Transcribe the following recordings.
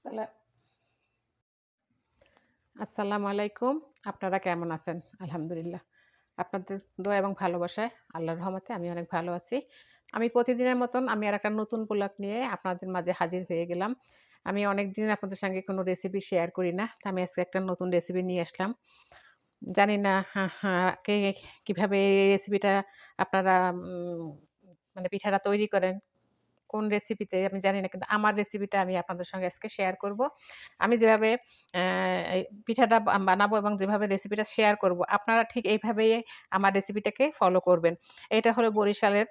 আসসালা আসসালামু আলাইকুম। আপনারা কেমন আছেন? আলহামদুলিল্লাহ। আপনাদের দোয়া এবং ভালোবাসায় আল্লাহর রহমতে আমি অনেক ভালো আছি। আমি প্রতিদিনের মতন আমি আর একটা নতুন পোলাক নিয়ে আপনাদের মাঝে হাজির হয়ে গেলাম। আমি অনেক দিন আপনাদের সঙ্গে কোনো রেসিপি শেয়ার করি না, তা আমি আজকে একটা নতুন রেসিপি নিয়ে আসলাম। জানি না কে, কীভাবে এই রেসিপিটা আপনারা মানে পিঠাটা তৈরি করেন কোন রেসিপিতে আমি জানি না, কিন্তু আমার রেসিপিটা আমি আপনাদের সঙ্গে আজকে শেয়ার করব। আমি যেভাবে পিঠাটা বানাবো এবং যেভাবে রেসিপিটা শেয়ার করব, আপনারা ঠিক এইভাবেই আমার রেসিপিটাকে ফলো করবেন। এটা হলো বরিশালের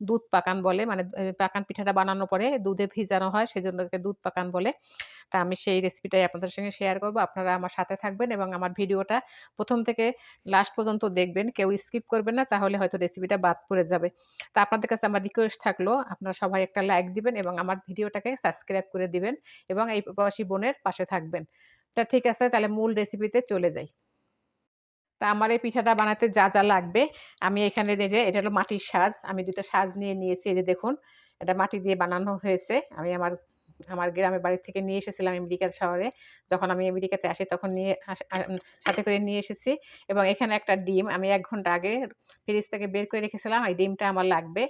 দুধ পাকান বলে। মানে পাকান পিঠাটা বানানোর পরে দুধে ভিজানো হয় সেজন্য দুধ পাকান বলে। তা আমি সেই রেসিপিটাই আপনাদের সঙ্গে শেয়ার করব। আপনারা আমার সাথে থাকবেন এবং আমার ভিডিওটা প্রথম থেকে লাস্ট পর্যন্ত দেখবেন। কেউ স্কিপ করবেন না, তাহলে হয়তো রেসিপিটা বাদ পড়ে যাবে। তা আপনাদের কাছে আমার রিকোয়েস্ট থাকল, আপনারা সবাই একটা লাইক দিবেন এবং আমার ভিডিওটাকে সাবস্ক্রাইব করে দিবেন এবং এই প্রবাসী বোনের পাশে থাকবেন। তা ঠিক আছে, তাহলে মূল রেসিপিতে চলে যাই। তা আমার এই পিঠাটা বানাতে যা যা লাগবে। আমি এখানে যে, এটা হলো মাটির সাজ। আমি দুটো সাজ নিয়ে নিয়েছি, এই যে দেখুন, এটা মাটি দিয়ে বানানো হয়েছে। আমি আমার আমার গ্রামের বাড়ি থেকে নিয়ে এসেছিলাম আমেরিকা শহরে। যখন আমি আমেরিকাতে আসি তখন নিয়ে সাথে করে নিয়ে এসেছি এবং এখানে একটা ডিম আমি এক ঘণ্টা আগে ফ্রিজ থেকে বের করে রেখেছিলাম। এই ডিমটা আমার লাগবে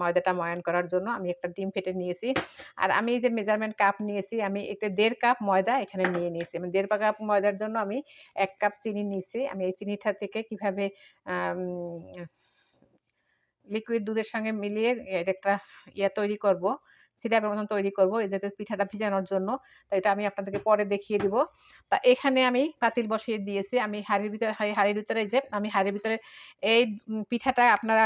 ময়দাটা ময়ান করার জন্য। আমি একটা ডিম ফেটে নিয়েছি। আর আমি যে মেজারমেন্ট কাপ নিয়েছি, আমি এতে দেড় কাপ ময়দা এখানে নিয়ে নিয়েছি। আমি দেড় কাপ ময়দার জন্য আমি এক কাপ চিনি নিয়েছি। আমি এই চিনিটা থেকে কীভাবে লিকুইড দুধের সঙ্গে মিলিয়ে একটা ইয়া তৈরি করব সিরাপের মতন তৈরি করব, এই যাতে পিঠাটা ভিজানোর জন্য। তো এটা আমি আপনাদেরকে পরে দেখিয়ে দিব। তা এখানে আমি পাতিল বসিয়ে দিয়েছি। আমি হাড়ির ভিতরে, হাড়ি, হাড়ির ভিতরে যে আমি হাড়ির ভিতরে এই পিঠাটা আপনারা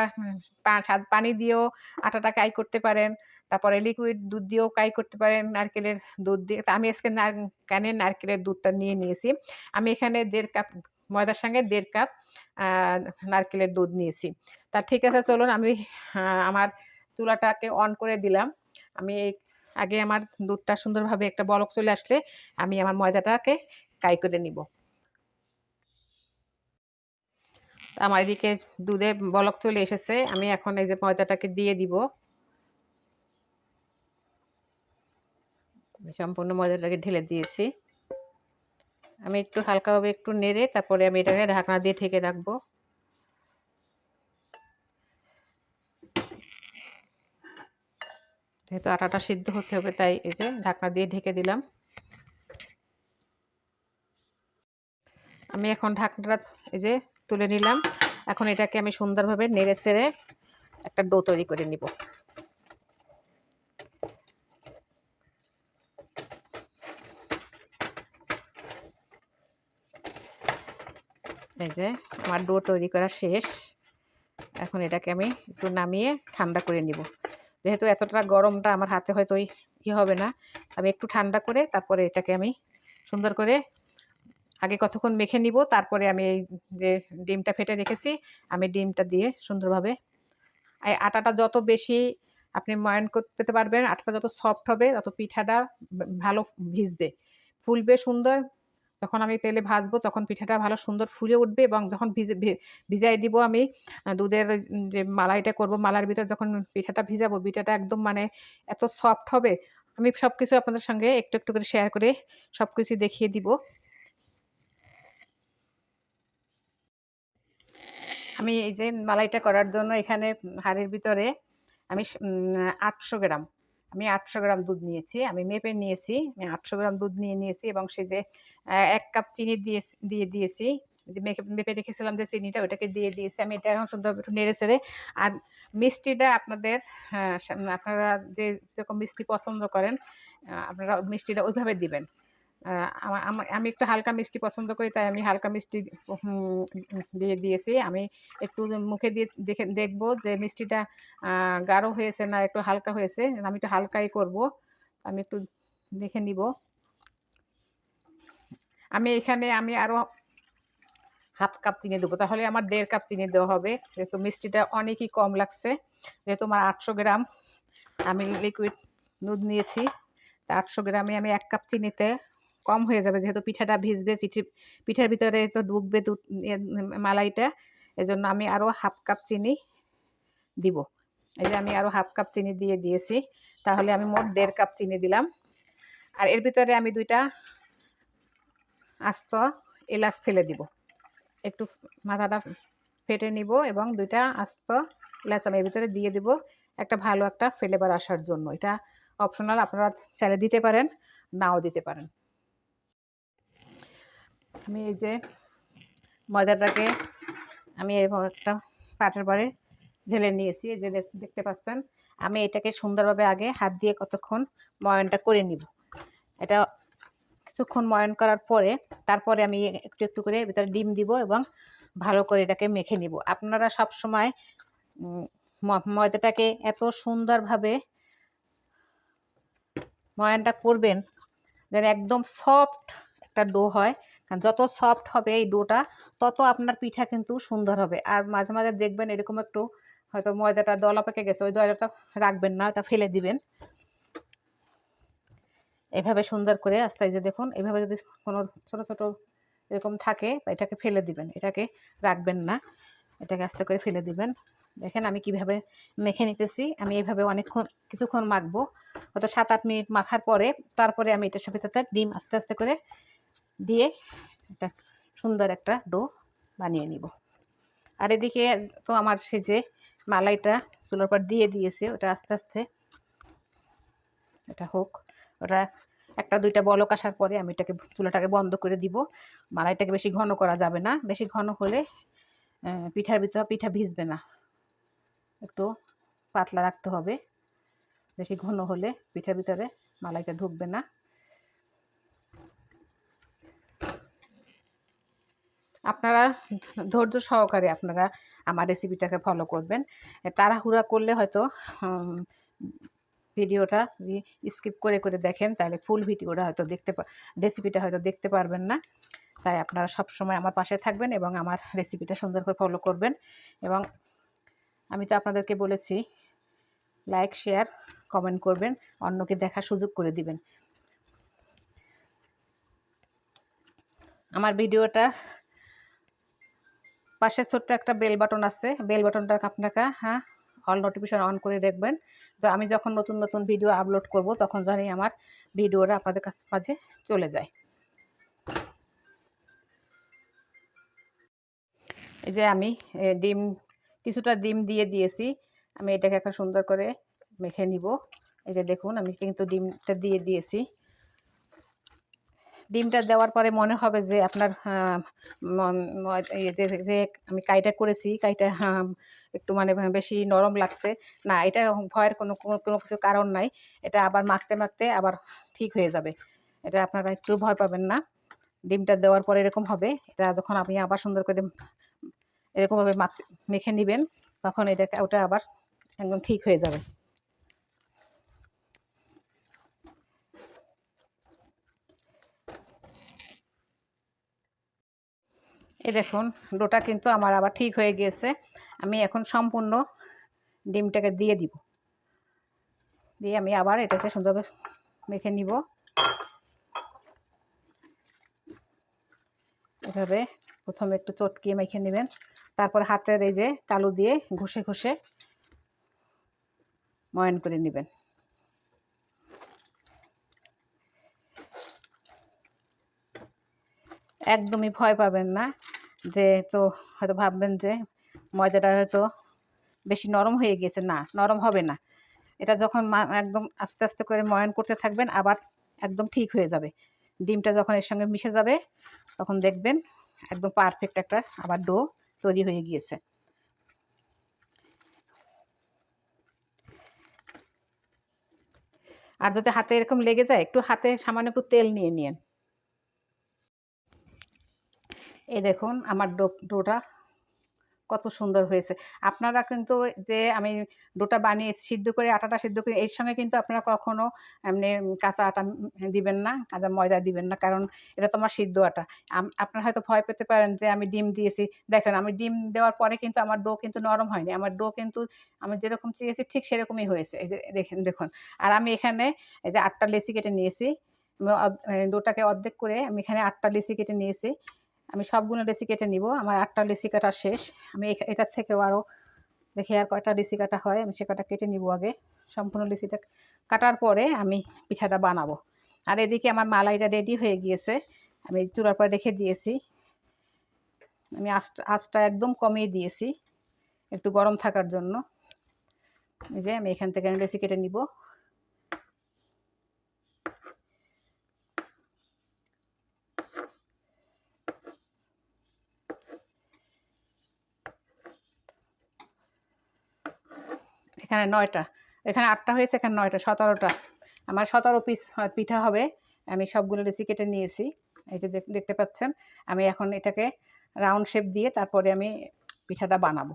পানি দিয়েও আটাটা কাই করতে পারেন, তারপরে লিকুইড দুধ দিয়েও কাই করতে পারেন, নারকেলের দুধ দিয়ে। তা আমি আজকে ক্যানের নারকেলের দুধটা নিয়ে নিয়েছি। আমি এখানে দেড় কাপ, ময়দার সঙ্গে দেড় কাপ নারকেলের দুধ নিয়েছি। তা ঠিক আছে, চলুন আমি আমার চুলাটাকে অন করে দিলাম। আমি আগে আমার দুধটা সুন্দরভাবে একটা বলক চলে আসলে আমি আমার ময়দাটাকে কাই করে নিব। আমার এদিকে দুধে বলক চলে এসেছে, আমি এখন এই যে ময়দাটাকে দিয়ে দিব। সম্পূর্ণ ময়দাটাকে ঢেলে দিয়েছি। আমি একটু হালকাভাবে একটু নেড়ে তারপরে আমি এটাকে ঢাকনা দিয়ে ঢেকে রাখব। যেহেতু আটাটা সিদ্ধ হতে হবে, তাই এই যে ঢাকনা দিয়ে ঢেকে দিলাম। আমি এখন ঢাকনাটা এই যে তুলে নিলাম। এখন এটাকে আমি সুন্দরভাবে নেড়ে চেড়ে একটা ডো তৈরি করে নিব। এই যে আমার ডো তৈরি করা শেষ। এখন এটাকে আমি একটু নামিয়ে ঠান্ডা করে নিব। যেহেতু এতটা গরমটা আমার হাতে হয়তো ওই ই হবে না, আমি একটু ঠান্ডা করে তারপরে এটাকে আমি সুন্দর করে আগে কতক্ষণ মেখে নিব, তারপরে আমি এই যে ডিমটা ফেটে রেখেছি, আমি ডিমটা দিয়ে সুন্দরভাবে এই আটাটা যত বেশি আপনি ময়ন করতে পারবেন, আটাটা যত সফট হবে তত পিঠাটা ভালো ভিজবে, ফুলবে সুন্দর। যখন আমি তেলে ভাজবো তখন পিঠাটা ভালো সুন্দর ফুলে উঠবে এবং যখন ভিজে ভিজাই দিব আমি দুধের যে মালাইটা করব মালার ভিতর যখন পিঠাটা ভিজাবো, পিঠাটা একদম মানে এত সফট হবে, আমি সব কিছু আপনাদের সঙ্গে একটু একটু করে শেয়ার করে সব কিছু দেখিয়ে দিব। আমি এই যে মালাইটা করার জন্য এখানে হাঁড়ির ভিতরে আমি আটশো গ্রাম আমি আটশো গ্রাম দুধ নিয়েছি, আমি মেপে নিয়েছি, আমি আটশো গ্রাম দুধ নিয়ে নিয়েছি এবং সে যে এক কাপ চিনি দিয়ে দিয়ে দিয়েছি, যে মেপে মেপে রেখেছিলাম যে চিনিটা ওটাকে দিয়ে দিয়েছি, আমি এটা এখন সুন্দর একটু নেড়ে চেড়ে, আর মিষ্টিটা আপনাদের আপনারা যে যেরকম মিষ্টি পছন্দ করেন আপনারা মিষ্টিটা ওইভাবে দিবেন। আমা- একটু হালকা মিষ্টি পছন্দ করি, তাই আমি হালকা মিষ্টি দিয়ে দিয়েছি। আমি একটু মুখে দিয়ে দেখে, দেখব যে মিষ্টিটা গাঢ় হয়েছে না একটু হালকা হয়েছে, আমি একটু হালকাই করব। আমি একটু দেখে নিব। আমি এখানে, আমি আরও হাফ কাপ চিনি দেবো, তাহলে আমার দেড় কাপ চিনি দেওয়া হবে। যেহেতু মিষ্টিটা অনেকই কম লাগছে, যেহেতু আমার আটশো গ্রাম, আমি লিকুইড দুধ নিয়েছি। তা আটশো গ্রামে আমি এক কাপ চিনিতে কম হয়ে যাবে। যেহেতু পিঠাটা ভিজবে চিঠি পিঠার ভিতরে তো ডুববে এ, মালাইটা এজন্য আমি আরও হাফ কাপ চিনি দিব। এই যে আমি আরও হাফ কাপ চিনি দিয়ে দিয়েছি তাহলে আমি মোট দেড় কাপ চিনি দিলাম। আর এর ভিতরে আমি দুইটা আস্ত এলাচ ফেলে দিব। একটু মাথাটা ফেটে নিব এবং দুইটা আস্ত এলাচ আমি এর ভিতরে দিয়ে দিব। একটা ভালো একটা ফ্লেভার আসার জন্য। এটা অপশনাল আপনারা চাইলে দিতে পারেন নাও দিতে পারেন। আমি এই যে ময়দাটাকে আমি এরকম একটা পাটের পরে ঢেলে নিয়েছি, এই যে দেখ- দেখতে পাচ্ছেন। আমি এটাকে সুন্দরভাবে আগে হাত দিয়ে কতক্ষণ ময়নটা করে নিব। এটা কিছুক্ষণ ময়ন করার পরে তারপরে আমি একটু একটু করে ভিতরে ডিম দিব এবং ভালো করে এটাকে মেখে নিব। আপনারা সব সময় ময়দাটাকে এত সুন্দরভাবে ময়ানটা করবেন, যেন একদম সফট একটা ডো হয়। যত সফট হবে এই ডোটা তত আপনার পিঠা কিন্তু সুন্দর হবে। আর মাঝে মাঝে দেখবেন এরকম একটু হয়তো ময়দাটা দলা পেকে গেছে, ওই দলাটা রাখবেন না, ওটা ফেলে দিবেন। এভাবে সুন্দর করে আস্তে যে দেখুন, এভাবে যদি কোনো ছোট ছোট এরকম থাকে এটাকে ফেলে দিবেন, এটাকে রাখবেন না, এটাকে আস্তে করে ফেলে দিবেন। দেখেন আমি কীভাবে মেখে নিতেছি, আমি এইভাবে অনেকক্ষণ, কিছুক্ষণ মাখবো। হয়তো সাত আট মিনিট মাখার পরে, তারপরে আমি এটার সাথে ডিম আস্তে আস্তে করে দিয়ে একটা সুন্দর একটা ডো বানিয়ে নিব। আর এদিকে তো আমার সে যে মালাইটা চুলোর পর দিয়ে দিয়েছে, ওটা আস্তে আস্তে এটা হোক, ওটা একটা দুইটা বলক আসার পরে আমি এটাকে চুলাটাকে বন্ধ করে দিব। মালাইটাকে বেশি ঘন করা যাবে না, বেশি ঘন হলে পিঠার ভিতরে পিঠা ভিজবে না। একটু পাতলা রাখতে হবে, বেশি ঘন হলে পিঠার ভিতরে মালাইটা ঢুকবে না। আপনারা ধৈর্য সহকারে আপনারা আমার রেসিপিটাকে ফলো করবেন। তাড়াহুড়া করলে হয়তো ভিডিওটা যদি স্কিপ করে করে দেখেন, তাহলে ফুল ভিডিওটা হয়তো দেখতে রেসিপিটা হয়তো দেখতে পারবেন না। তাই আপনারা সব সময় আমার পাশে থাকবেন এবং আমার রেসিপিটা সুন্দর করে ফলো করবেন। এবং আমি তো আপনাদেরকে বলেছি লাইক শেয়ার কমেন্ট করবেন, অন্যকে দেখার সুযোগ করে দিবেন। আমার ভিডিওটা পাশে ছোট্ট একটা বেল বাটন আছে। বেল বাটনটা আপনাকে হ্যাঁ অল নোটিফিকেশন অন করে দেখবেন। তো আমি যখন নতুন নতুন ভিডিও আপলোড করব, তখন জানি আমার ভিডিওটা আপনাদের কাছে, মাঝে চলে যায়। এই যে আমি ডিম, কিছুটা ডিম দিয়ে দিয়েছি। আমি এটাকে এখন সুন্দর করে মেখে নিব। এই যে দেখুন, আমি কিন্তু ডিমটা দিয়ে দিয়েছি। ডিমটা দেওয়ার পরে মনে হবে যে আপনার এই যে আমি কাইটা করেছি কাইটা একটু মানে বেশি নরম লাগছে। না, এটা ভয়ের কোনো কোনো কিছু কারণ নাই। এটা আবার মাখতে মাখতে আবার ঠিক হয়ে যাবে। এটা আপনারা একটু ভয় পাবেন না। ডিমটা দেওয়ার পরে এরকম হবে। এটা যখন আপনি আবার সুন্দর করে এরকমভাবে মাখ, মেখে নেবেন, তখন এটা, ওটা আবার একদম ঠিক হয়ে যাবে। এই দেখুন, ডোটা কিন্তু আমার আবার ঠিক হয়ে গিয়েছে। আমি এখন সম্পূর্ণ ডিমটাকে দিয়ে দিব। দিয়ে আমি আবার এটাকে সুন্দরভাবে মেখে নিব। এভাবে প্রথমে একটু চটকিয়ে মেখে নেবেন। তারপর হাতের এই যে তালু দিয়ে ঘষে ঘষে ময়ন করে নেবেন। একদমই ভয় পাবেন না। যে তো হয়তো ভাববেন যে ময়দাটা হয়তো বেশি নরম হয়ে গেছে। না, নরম হবে না। এটা যখন একদম আস্তে আস্তে করে ময়ন করতে থাকবেন, আবার একদম ঠিক হয়ে যাবে। ডিমটা যখন এর সঙ্গে মিশে যাবে, তখন দেখবেন একদম পারফেক্ট একটা আবার ডো তৈরি হয়ে গিয়েছে। আর যদি হাতে এরকম লেগে যায়, একটু হাতে সামান্য একটু তেল নিয়ে নিন এই দেখুন আমার ডোটা কত সুন্দর হয়েছে। আপনারা কিন্তু যে আমি ডোটা বানিয়ে সিদ্ধ করে, আটাটা সিদ্ধ করে, এর সঙ্গে কিন্তু আপনারা কখনো এমনি কাঁচা আটা দিবেন না, কাঁচা ময়দা দিবেন না, কারণ এটা তো আমার সিদ্ধ আটা। আপনারা হয়তো ভয় পেতে পারেন যে আমি ডিম দিয়েছি। দেখেন আমি ডিম দেওয়ার পরে কিন্তু আমার ডো কিন্তু নরম হয়নি। আমার ডো কিন্তু আমি যেরকম চেয়েছি ঠিক সেরকমই হয়েছে। এই যে দেখেন, দেখুন। আর আমি এখানে এই যে আটটা লেসি কেটে নিয়েছি। ডোটাকে অর্ধেক করে আমি এখানে আটটা লেসি কেটে নিয়েছি। আমি সবগুলো লেসি কেটে নিব। আমার আটটা লেসি কাটা শেষ। আমি এটার থেকেও আরও দেখি আর কয়টা লিসি কাটা হয়। আমি সে কটা নিব আগে। সম্পূর্ণ লিসিটা কাটার পরে আমি পিঠাটা বানাবো। আর এদিকে আমার মালাইটা রেডি হয়ে গিয়েছে। আমি চূড়ার পরে রেখে দিয়েছি। আমি আঁচটা আঁচটা একদম কমিয়ে দিয়েছি। একটু গরম থাকার জন্য। এই যে আমি এখান থেকে লেসি কেটে নিব। এখানে নয়টা। এখানে আটটা হয়েছে, এখানে নয়টা, সতেরোটা। আমার সতেরো পিস পিঠা হবে। আমি সবগুলো রেসি কেটে নিয়েছি। এই যে দেখ- দেখতে পাচ্ছেন, আমি এখন এটাকে রাউন্ড শেপ দিয়ে তারপরে আমি পিঠাটা বানাবো।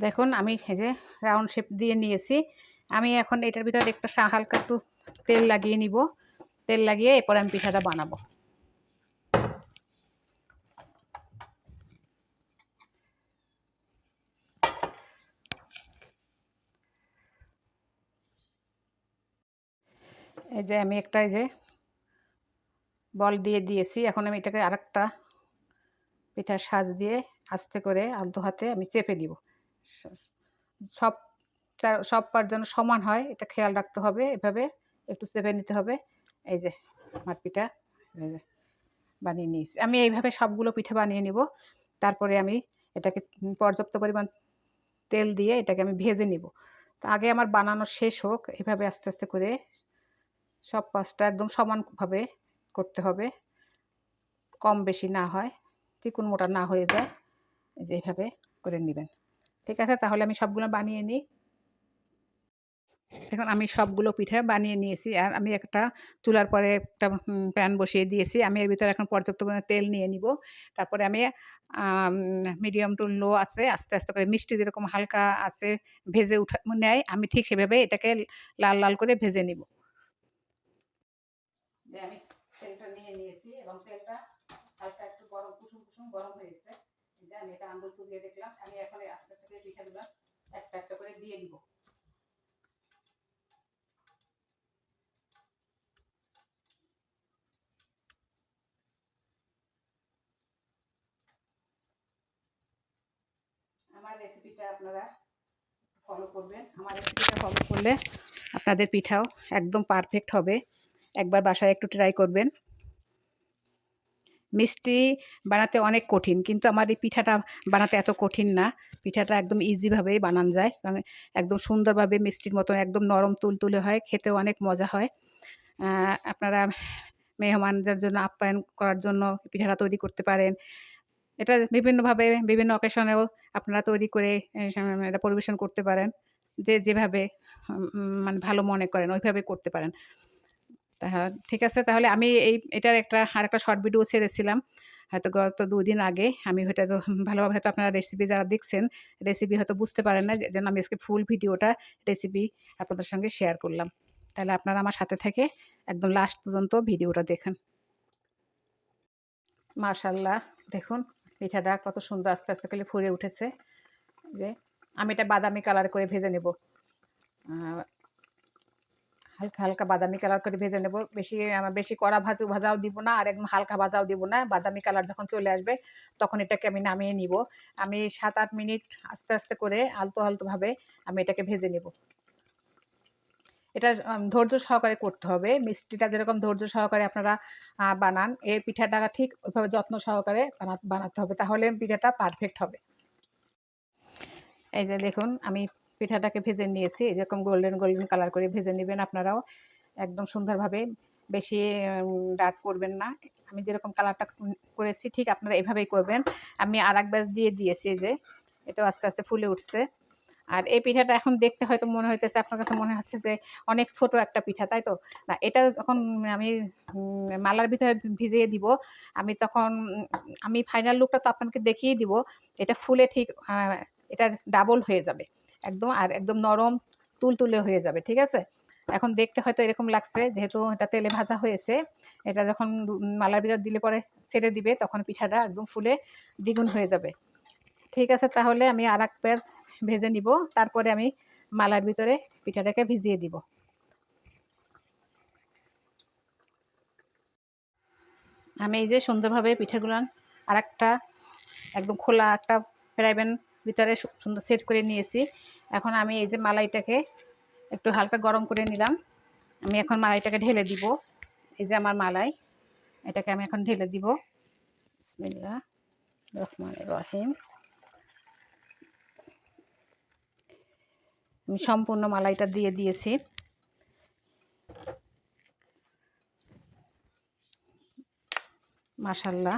দেখুন, আমি এই যে রাউন্ড শেপ দিয়ে নিয়েছি। আমি এখন এটার ভিতরে একটু হালকা একটু তেল লাগিয়ে নিব। তেল লাগিয়ে এরপরে আমি পিঠাটা বানাবো। এই যে আমি একটা এই যে বল দিয়ে দিয়েছি। এখন আমি এটাকে আরেকটা পিঠার সাজ দিয়ে আস্তে করে আলতো হাতে আমি চেপে দিব। সব সব পার যেন সমান হয়, এটা খেয়াল রাখতে হবে। এভাবে একটু চেপে নিতে হবে। এই যে আমার পিঠা বানিয়ে নিয়েছি। আমি এইভাবে সবগুলো পিঠে বানিয়ে নিব। তারপরে আমি এটাকে পর্যাপ্ত পরিমাণ তেল দিয়ে এটাকে আমি ভেজে নিব। তো আগে আমার বানানো শেষ হোক। এভাবে আস্তে আস্তে করে সব পাঁচটা একদম সমানভাবে করতে হবে। কম বেশি না হয়, চিকুন মোটা না হয়ে যায়, এই যে এইভাবে করে নেবেন। ঠিক আছে, তাহলে আমি সবগুলো বানিয়ে নিই। এখন আমি সবগুলো পিঠা বানিয়ে নিয়েছি আর আমি একটা চুলার পরে একটা প্যান বসিয়ে দিয়েছি। আমি এর ভিতরে এখন পর্যাপ্ত পরিমাণে তেল নিয়ে নিব। তারপরে আমি মিডিয়াম টু লো আছে, আস্তে আস্তে করে মিষ্টি যেরকম হালকা আছে, ভেজে উঠা, নেয়, আমি ঠিক সেভাবে এটাকে লাল লাল করে ভেজে নিব। যে আমি তেলটা নিয়ে নিয়েছি এবং তেলটা হালকা একটু গরম, কুসুম কুসুম গরম হয়েছে। যে আমি এটা আঙ্গুল চুবিয়ে দেখলাম। আমি এখন আস্তে আস্তে পিঠাগুলো একটা একটা করে দিয়ে দিব। আমার রেসিপিটা আপনারা ফলো করবেন। আমার রেসিপিটা ফলো করলে আপনাদের পিঠাও একদম পারফেক্ট হবে। একবার বাসায় একটু ট্রাই করবেন। মিষ্টি বানাতে অনেক কঠিন, কিন্তু আমার এই পিঠাটা বানাতে এত কঠিন না। পিঠাটা একদম ইজিভাবেই বানান যায় একদম সুন্দরভাবে মিষ্টির মতো একদম নরম তুলতুলে হয়, খেতেও অনেক মজা হয়। আপনারা মেহমানদের জন্য আপ্যায়ন করার জন্য পিঠাটা তৈরি করতে পারেন। এটা বিভিন্নভাবে, বিভিন্ন অকেশনেও আপনারা তৈরি করে এটা পরিবেশন করতে পারেন। যে যেভাবে মানে ভালো মনে করেন, ওইভাবে করতে পারেন। তা ঠিক আছে, তাহলে আমি এই, এটার একটা আর একটা শর্ট ভিডিও ছেড়েছিলাম। হয়তো গত দুদিন আগে আমি হয়তো ভালোভাবে হয়তো আপনারা রেসিপি যারা দেখছেন রেসিপি হয়তো বুঝতে পারেন না যেন আমি আজকে ফুল ভিডিওটা রেসিপি আপনাদের সঙ্গে শেয়ার করলাম। তাহলে আপনারা আমার সাথে থেকে একদম লাস্ট পর্যন্ত ভিডিওটা দেখেন। মাশাল্লাহ দেখুন, পিঠাটা কত সুন্দর আস্তে আস্তে করে ফুলে উঠেছে। যে, আমি এটা বাদামি কালার করে ভেজে নেব। হালকা হালকা বাদামি কালার করে ভেজে নেব। বেশি বেশি কড়া ভাজু, ভাজাও দিব না, আর একদম হালকা ভাজাও দিব না। বাদামি কালার যখন চলে আসবে, তখন এটাকে আমি নামিয়ে নিব। আমি সাত আট মিনিট আস্তে আস্তে করে আলতো আলতোভাবে আমি এটাকে ভেজে নেব। এটা ধৈর্য সহকারে করতে হবে। মিষ্টিটা যেরকম ধৈর্য সহকারে আপনারা বানান এই পিঠাটা ঠিক ওইভাবে যত্ন সহকারে বানাতে হবে। তাহলে পিঠাটা পারফেক্ট হবে। এই যে দেখুন, আমি পিঠাটাকে ভেজে নিয়েছি। যেরকম গোল্ডেন গোল্ডেন কালার করে ভেজে নেবেন আপনারাও। একদম সুন্দরভাবে বেশি ডার্ক করবেন না। আমি যেরকম কালারটা করেছি, ঠিক আপনারা এভাবেই করবেন। আমি আর এক ব্যাচ দিয়ে দিয়েছি যে, এটাও আস্তে আস্তে ফুলে উঠছে। আর এই পিঠাটা এখন দেখতে হয়তো মনে হইতেছে, আপনার কাছে মনে হচ্ছে যে অনেক ছোট একটা পিঠা, তাই তো? না, এটা যখন আমি মালার ভিতরে ভিজিয়ে দিব, আমি তখন আমি ফাইনাল লুকটা তো আপনাকে দেখিয়ে দিব। এটা ফুলে ঠিক এটা ডাবল হয়ে যাবে। একদম, আর একদম নরম তুলতুলে হয়ে যাবে, ঠিক আছে? এখন দেখতে হয়তো এরকম লাগছে, যেহেতু এটা তেলে ভাজা হয়েছে, এটা যখন মালার ভিতর দিলে পরে ছেড়ে দিবে, তখন পিঠাটা একদম ফুলে দ্বিগুণ হয়ে যাবে। ঠিক আছে, তাহলে আমি আর এক পেঁয়াজ ভেজে নিব, তারপরে আমি মালার ভিতরে পিঠাটাকে ভিজিয়ে দিব। আমি এই যে সুন্দরভাবে পিঠাগুলো আর একটা একদম খোলা একটা ফ্রাই প্যান ভিতরে সুন্দর সেট করে নিয়েছি। এখন আমি এই যে মালাইটাকে একটু হালকা গরম করে নিলাম। আমি এখন মালাইটাকে ঢেলে দিব। এই যে আমার মালাই, এটাকে আমি এখন ঢেলে দিব। বিসমিল্লাহ রহমান রহিম। আমি সম্পূর্ণ মালাইটা দিয়ে দিয়েছি। মাশাল্লাহ,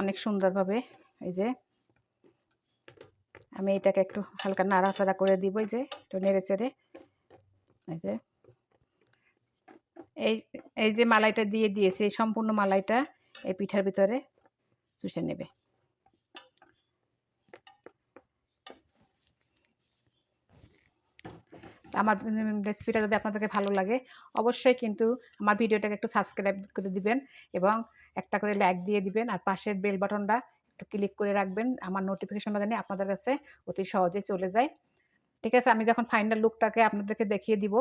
অনেক সুন্দরভাবে এই যে আমি এটাকে একটু হালকা নাড়াচাড়া করে দিব যে, একটু নেড়ে চেড়ে। এই যে। এই এই যে মালাইটা দিয়ে দিয়েছে, এই সম্পূর্ণ মালাইটা এই পিঠার ভিতরে চুষে নেবে। আমার রেসিপিটা যদি আপনাদেরকে ভালো লাগে, অবশ্যই কিন্তু আমার ভিডিওটাকে একটু সাবস্ক্রাইব করে দিবেন এবং একটা করে লাইক দিয়ে দিবেন, আর পাশের বেল বাটনটা একটু ক্লিক করে রাখবেন, আমার নোটিফিকেশনটা জানি আপনাদের কাছে অতি সহজে চলে যায়। ঠিক আছে, আমি যখন ফাইনাল লুকটাকে আপনাদেরকে দেখিয়ে দিব,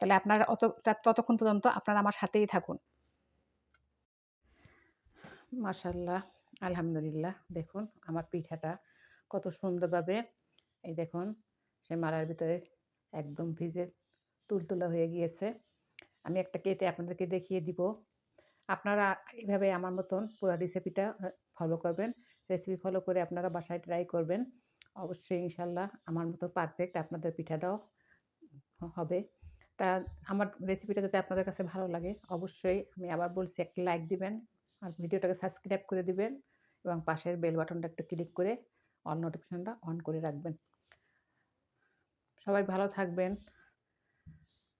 তাহলে আপনারা অত ততক্ষণ পর্যন্ত আপনারা আমার সাথেই থাকুন। মাশাল্লাহ আলহামদুলিল্লাহ, দেখুন আমার পিঠাটা কত সুন্দরভাবে, এই দেখুন সে মালার ভিতরে একদম ভিজে তুলতুলা হয়ে গিয়েছে। আমি একটা কেটে আপনাদেরকে দেখিয়ে দিব। আপনারা এইভাবে আমার মতন পুরো রেসিপিটা ফলো করবেন। রেসিপি ফলো করে আপনারা বাসায় ট্রাই করবেন। অবশ্যই ইনশাল্লাহ আমার মতো পারফেক্ট আপনাদের পিঠাটাও হবে। তা আমার রেসিপিটা যদি আপনাদের কাছে ভালো লাগে, অবশ্যই আমি আবার বলছি একটা লাইক দিবেন আর ভিডিওটাকে সাবস্ক্রাইব করে দিবেন এবং পাশের বেল বাটনটা একটু ক্লিক করে অন নোটিফিকেশনটা অন করে রাখবেন। সবাই ভালো থাকবেন।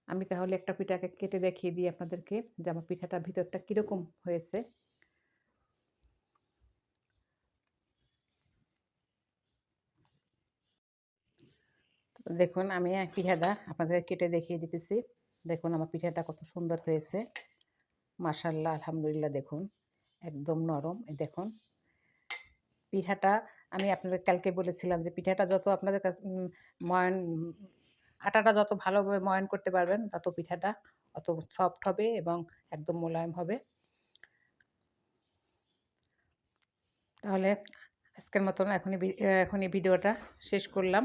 আমি তাহলে একটা পিঠাকে কেটে দেখিয়ে দিই আপনাদেরকে যে আমার পিঠাটা ভিতরটা কীরকম হয়েছে। তো দেখুন, আমি পিঠাটা আপনাদের কেটে দেখিয়ে দিতেছি। দেখুন, আমার পিঠাটা কত সুন্দর হয়েছে। মাশাল্লাহ আলহামদুলিল্লাহ, দেখুন, একদম নরম। দেখুন, পিঠাটা আমি আপনাদের কালকে বলেছিলাম যে, পিঠাটা যত আপনাদের কাছে ময়ান, আটাটা যত ভালোভাবে ময়ন করতে পারবেন, তত পিঠাটা অত সফট হবে এবং একদম মোলায়েম হবে। তাহলে আজকের মতন এখনই এখনই ভিডিওটা শেষ করলাম।